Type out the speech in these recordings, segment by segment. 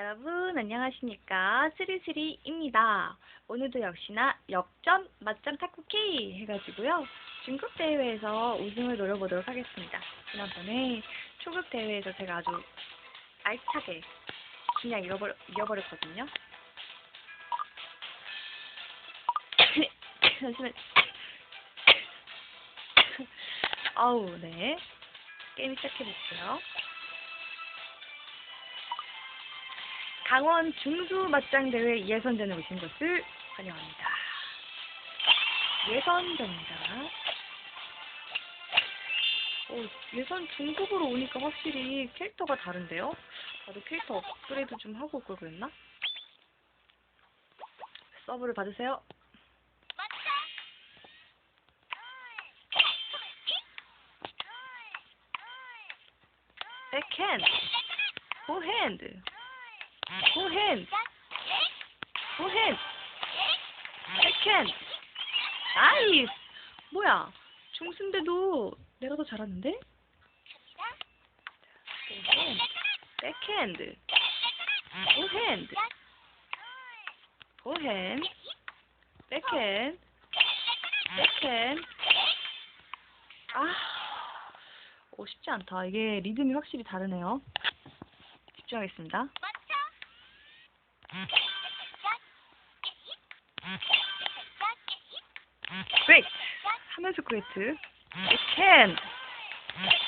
여러분 안녕하십니까 스리스리입니다. 오늘도 역시나 역전 맞짱 탁구 K 해가지고요 중국 대회에서 우승을 노려보도록 하겠습니다. 지난번에 초급 대회에서 제가 아주 알차게 그냥 잃어버, 잃어버렸거든요. 잠시만. 아우 네 게임 시작해볼게요. 강원 중수 맞짱 대회 예선전에 오신 것을 환영합니다. 예선전입니다. 오, 예선 중급으로 오니까 확실히 캐릭터가 다른데요? 나도 캐릭터 업그레이드 좀 하고 올 걸 그랬나? 서브를 받으세요. 백핸드, 포핸드, 포핸드, 포핸드, 백핸드, 나이스! 뭐야, 중순데도 내가 더 잘하는데? 백핸드, 포핸드, 포핸드, 백핸드, 백핸드, 아, 오, 쉽지 않다. 이게 리듬이 확실히 다르네요. 집중하겠습니다. 그레이트! 하면서 그레이트. 백핸드,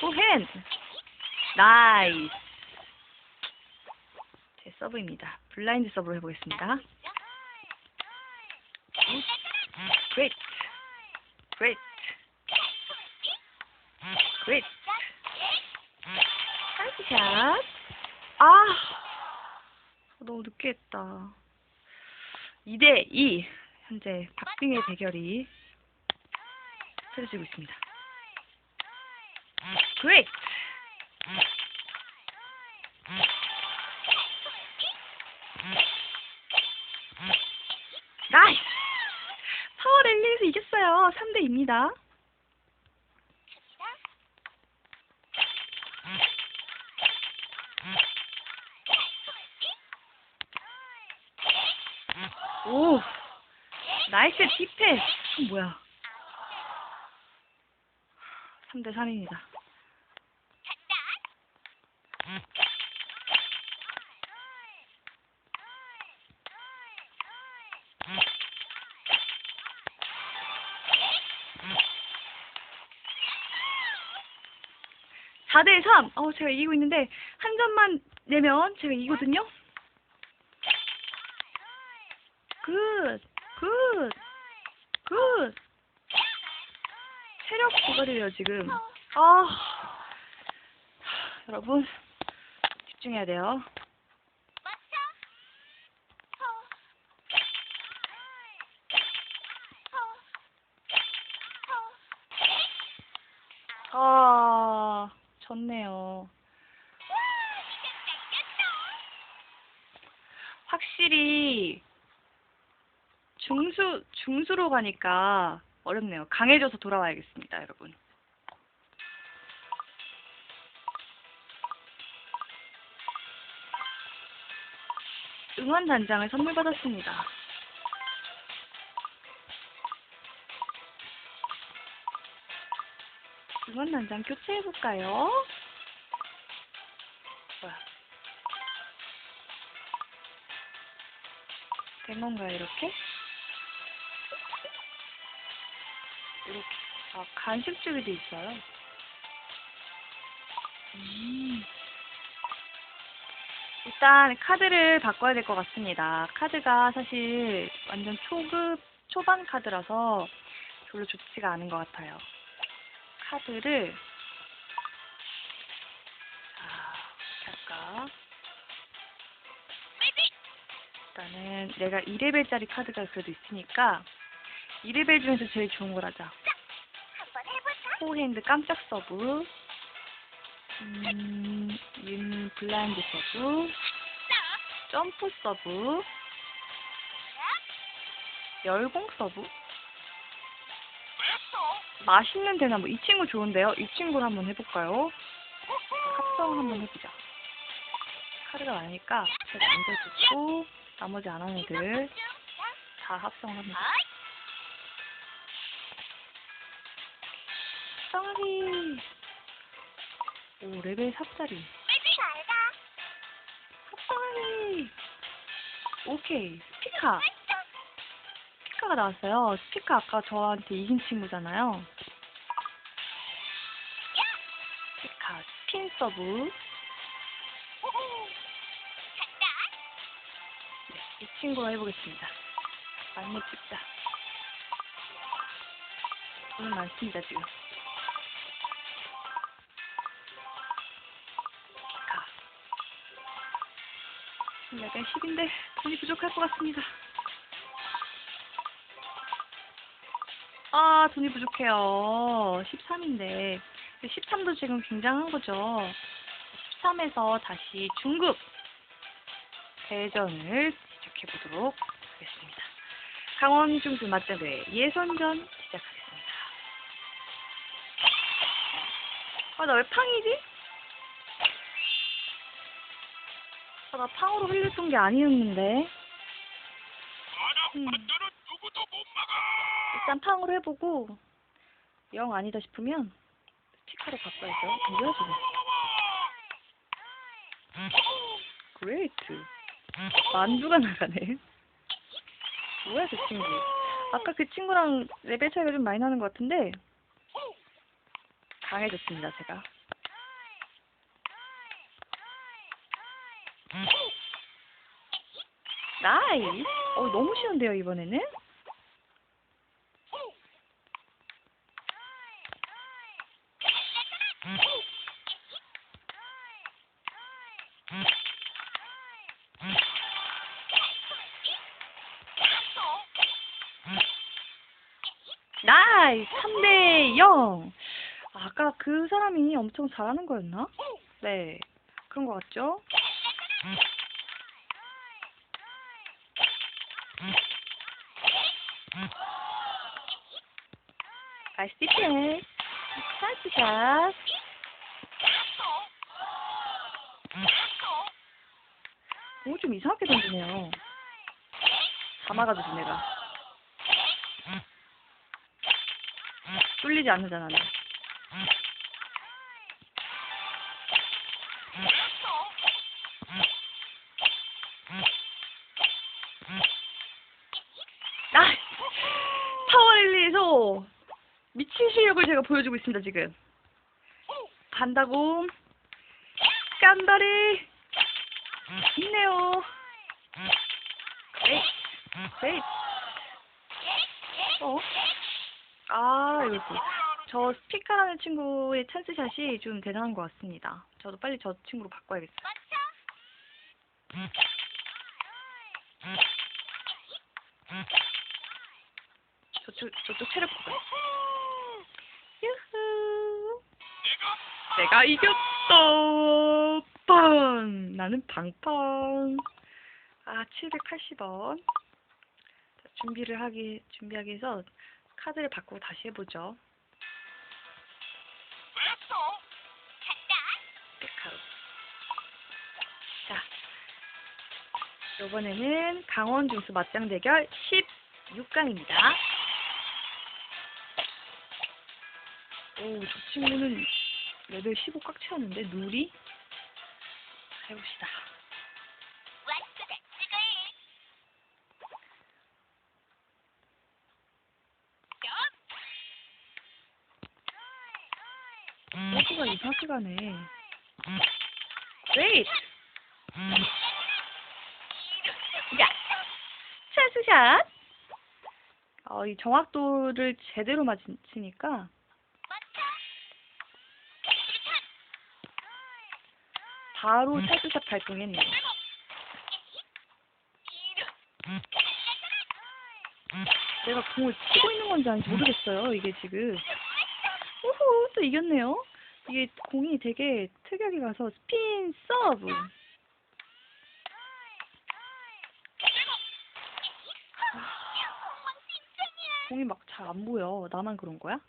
포핸드, 나이스! 제 서브입니다. 블라인드 서브로 해보겠습니다. 그레이트, 그레이트, 그레이트. 한샷. 아, 너무 늦게 했다. 2대2. 현재 박빙의 대결이 펼쳐지고 있습니다. 그레이트. 나이스! 파워 랠리에서 이겼어요. 3대2입니다. 오! 나이스 디펜스! 뭐야. 3대 3입니다. 사대 3! 어, 제가 이기고 있는데, 한 점만 내면 제가 이기거든요? 굿! 굿! 굿! 체력 고갈이에요, 지금. 아, 여러분, 집중해야 돼요. 아, 졌네요. 확실히 중수 중수로 가니까 어렵네요. 강해져서 돌아와야겠습니다, 여러분. 응원 단장을 선물 받았습니다. 응원 단장 교체해 볼까요? 뭐야? 된 건가요? 이렇게. 아, 간식 주기도 있어요. 음. 일단 카드를 바꿔야 될 것 같습니다. 카드가 사실 완전 초급, 초반 카드라서 별로 좋지가 않은 것 같아요. 카드를 자, 할까? 일단은 내가 2레벨짜리 카드가 그래도 있으니까 2레벨 중에서 제일 좋은 걸 하자. 포핸드 깜짝 서브, 음, 윤 블라인드 서브, 점프 서브, 열공 서브, 맛있는 대나무. 이 친구 좋은데요? 이 친구를 한번 해볼까요? 합성 한번 해보자. 카드가 많으니까 제가 앉아주고 나머지 안 하는 애들 다 합성합니다. 합성하기. 오 레벨 4짜리. 합성하기. 오케이 스피카. 스피카가 나왔어요. 스피카 아까 저한테 이긴 친구잖아요. 스피카 스핀 서브. 네, 이 친구로 해보겠습니다. 많이 찍자. 돈은 많습니다, 지금. 레벨 10인데 돈이 부족할 것 같습니다. 아, 돈이 부족해요. 13인데. 13도 지금 굉장한 거죠. 13에서 다시 중급 대전을 시작해 보도록 하겠습니다. 강원 중수 맞대회 예선전 시작하겠습니다. 아, 나 왜 팡이지? 아, 나 팡으로 흘렸던 게 아니었는데. 음. 일단 팡으로 해보고 영 아니다 싶으면 스피커로 바꿔야죠. 지금? 그레이트. 만두가 나가네. 뭐야 그 친구? 아까 그 친구랑 레벨 차이가 좀 많이 나는 것 같은데 강해졌습니다 제가. 나이스. 어 너무 쉬운데요 이번에는? 나이스 3대 0. 아까 그 사람이 엄청 잘하는 거였나? 네 그런 것 같죠? 나이스 디펜스 찬스샷 오, 좀 이상하게 던지네요. 다 막아주지, 내가. 뚫리지 않는잖아, 나. 제가 보여주고 있습니다, 지금. 간다고. 깐다리. 있네요. 에이, 에이. 어? 아, 여기. 저 스피카라는 친구의 찬스샷이 좀 대단한 것 같습니다. 저도 빨리 저 친구로 바꿔야겠어요. 저쪽, 저쪽 체력. 유 내가 이겼다. 빵. 나는 방팡. 아, 780원. 자, 준비를 하기, 준비하기 위해서 카드를 바꾸고 다시 해보죠. 백화로. 자, 이번에는 강원 중수 맞짱 대결 16강입니다. 오, 저 친구는 레벨 15 꽉 채웠는데 누리? 해봅시다. 이상하게 가네. 그레이트! 야! 찬스샷! 어, 이 정확도를 제대로 맞히니까 바로 찬스샷 발동했네요. 내가 공을 치고 있는 건지 아닌지 모르겠어요, 이게 지금. 오호, 또 이겼네요. 이게 공이 되게 특이하게 가서 스핀 서브. 공이 막 잘 안 보여. 나만 그런 거야?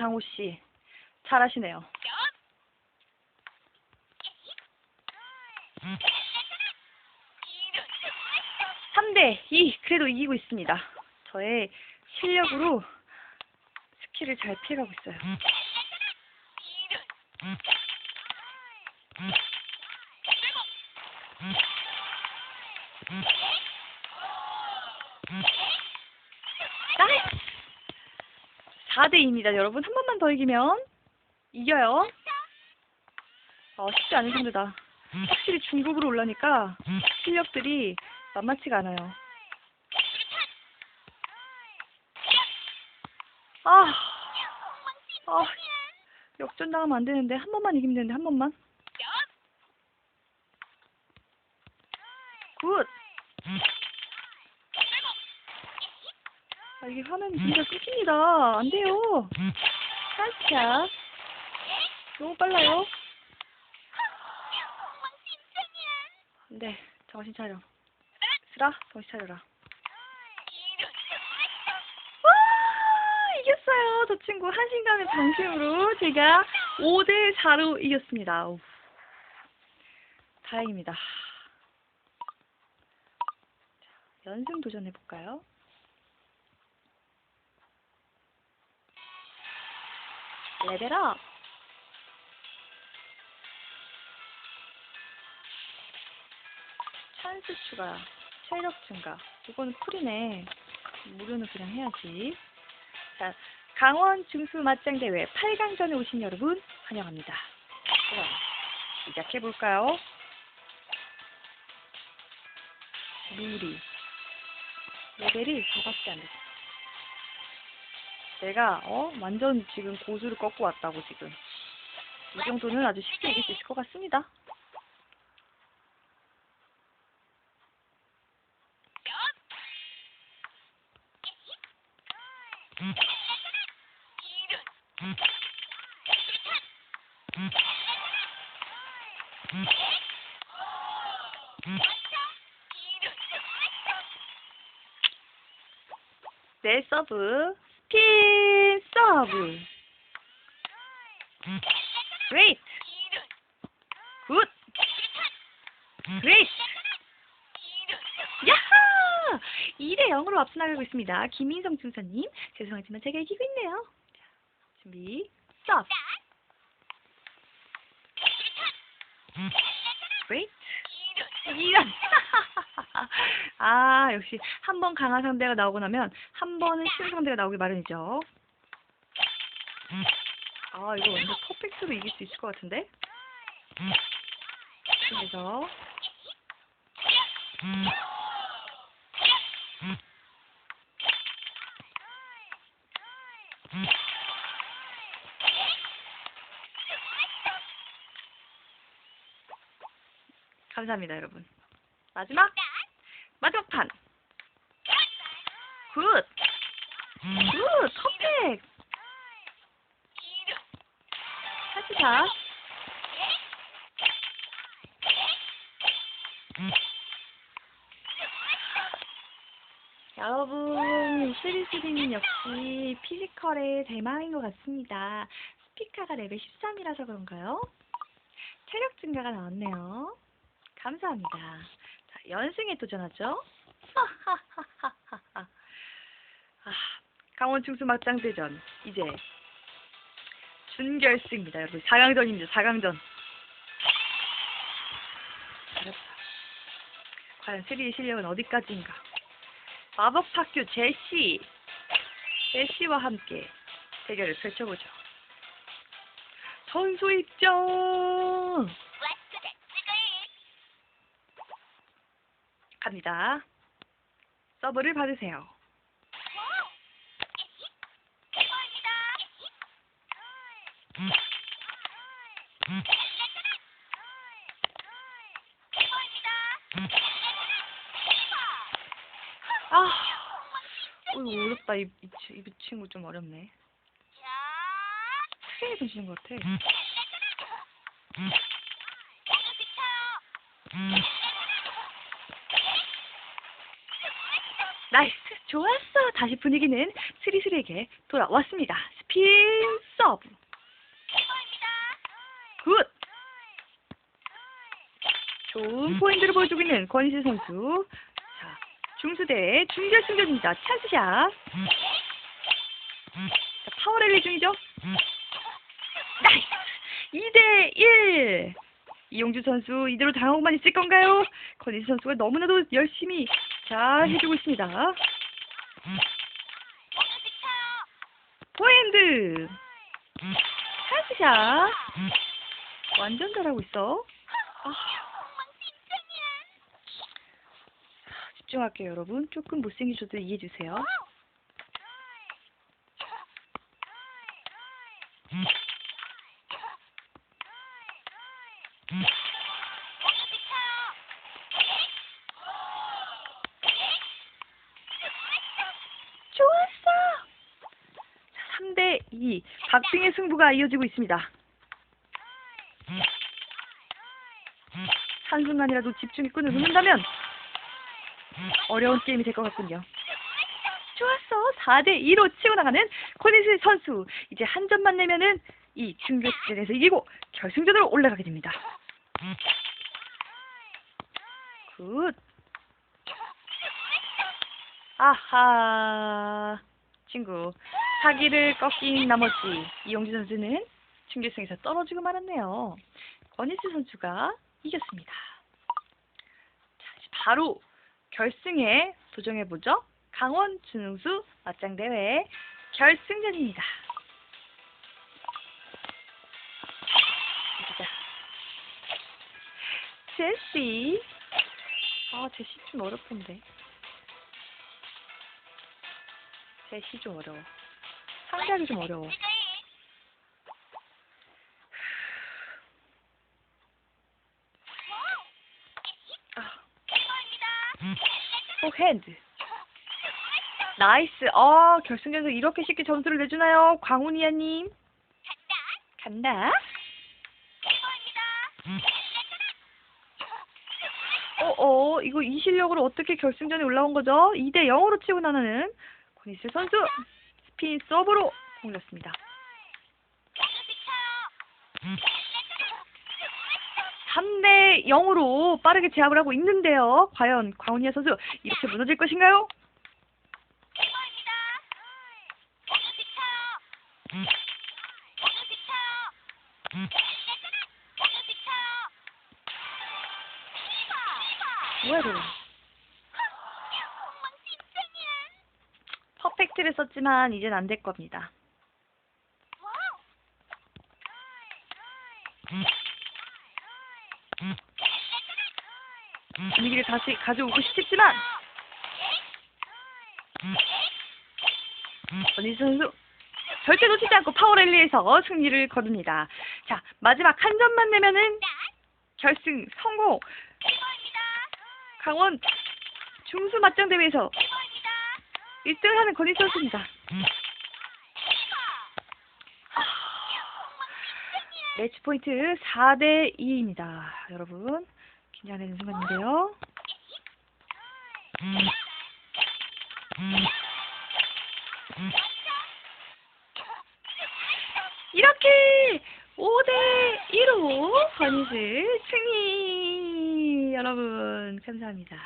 장호 씨. 잘하시네요. 3대 2. 그래도 이기고 있습니다. 저의 실력으로 스킬을 잘 피해가고 있어요. 나이 4대 2입니다, 여러분. 한 번만 더 이기면 이겨요. 어, 쉽지 않은 상대다. 확실히 중국으로 올라니까 실력들이 만만치가 않아요. 아, 아, 역전 당하면 안 되는데 한 번만 이기면 되는데 한 번만. 굿. 아, 이게 화면이 진짜 끊깁니다. 안 돼요. 살짝. 너무 빨라요. 네, 정신 차려. 쓰라, 정신 차려라. 와, 이겼어요. 저 친구 한신감의 방심으로 제가 5대 4로 이겼습니다. 우. 다행입니다. 자, 연승 도전해 볼까요? 레벨업. 찬스 추가, 체력 증가. 이거는 풀이네. 무료는 그냥 해야지. 자, 강원 중수 맞짱 대회 8강전에 오신 여러분 환영합니다. 그럼 시작해 볼까요? 룰이 레벨이 저밖에 안 됐어. 내가 어 완전 지금 고수를 꺾고 왔다고 지금. 이 정도는 아주 쉽게 이길 수 있을 것 같습니다. 내 서브 스핀 서브 그레이트 굿 그레이트 야하 2대 0으로 앞서 나가고 있습니다. 김인성 중사님. 죄송하지만 제가 이기고 있네요. 자, 준비 스톱 그레이트 이런. 아 역시 한 번 강한 상대가 나오고 나면 한 번은 쉬운 상대가 나오기 마련이죠. 아 이거 완전 퍼펙트로 이길 수 있을 것 같은데? 그래서 감사합니다, 여러분. 마지막 마지막 판. 굿. 굿. 컴팩. 84. 선생님 역시 피지컬의 대망인 것 같습니다. 스피카가 레벨 13이라서 그런가요? 체력 증가가 나왔네요. 감사합니다. 자, 연승에 도전하죠. 아, 강원 충수 막장대전 이제 준결승입니다. 여러분 4강전입니다. 4강전. 과연 세리의 실력은 어디까지인가? 마법학교 제시 제시와 함께 대결을 펼쳐보죠. 선수 입장 갑니다. 서브를 받으세요. 어렵다 이, 이, 치- 이 친구 좀 어렵네. 크게 던지는 것 같아. 나이스, 좋았어. 다시 분위기는 스리스리에게 돌아왔습니다. 스핀 서브. 굿. 좋은 포인트를 보여주고 있는 권희수 선수. 자, 중수대 준결승전입니다. 찬스샷. 자, 파워랠리 중이죠. 나이스. 2대 1. 이용주 선수 이대로 당하고만 있을 건가요? 권희수 선수가 너무나도 열심히 잘 해주고 있습니다. 포핸드. 찬스샷. 완전 잘하고 있어. 아. 집중할게요, 여러분. 조금 못생기셔도 이해해주세요. 좋았어! 3대 2. 박빙의 승부가 이어지고 있습니다. 한순간이라도 집중의 끈을 놓는다면 어려운 게임이 될 것 같군요. 좋았어. 4대 2로 치고 나가는 코니스 선수. 이제 한 점만 내면은 이 준결승전에서 이기고 결승전으로 올라가게 됩니다. 굿. 아하. 친구. 사기를 꺾인 나머지 이용주 선수는 준결승에서 떨어지고 말았네요. 권희수 선수가 이겼습니다. 자, 바로 결승에 도전해보죠. 강원 준우수 맞짱 대회 결승전입니다. 제시. 아, 제시 좀 어렵던데. 제시 좀 어려워. 상대하기 좀 어려워. 아. 포 핸드. 나이스. 어, 결승전에서 이렇게 쉽게 점수를 내주나요? 광훈이야님. 간다. 어, 어, 이거 이 실력으로 어떻게 결승전에 올라온 거죠? 2대 0으로 치고 나가는 권희슬 선수. 스핀 서브로 올렸습니다. 3대 0으로 빠르게 제압을 하고 있는데요. 과연 광훈이야 선수 이렇게 무너질 것인가요? 뭐야 저거? 퍼펙트를 썼지만 이젠 안 될 겁니다. 분위기를 다시 가져오고 싶지만 권희수 선수 절대 놓치지 않고 파워랠리에서 승리를 거둡니다. 자 마지막 한 점만 내면은 결승 성공. 강원 중수 맞짱 대회에서 1등을 하는 권희수 선수입니다. 매치 포인트 4대 2입니다. 여러분 긴장되는 순간인데요. 이렇게 5대 1로 권희슬 승리 여러분 감사합니다.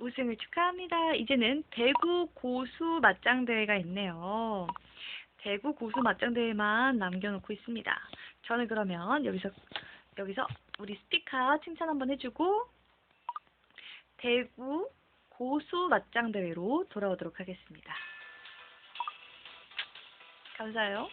우승을 축하합니다. 이제는 대구 고수 맞짱 대회가 있네요. 대구 고수 맞짱 대회만 남겨놓고 있습니다. 저는 그러면 여기서 여기서 우리 스피커 칭찬 한번 해주고 대구 고수 맞짱 대회로 돌아오도록 하겠습니다. 감사해요.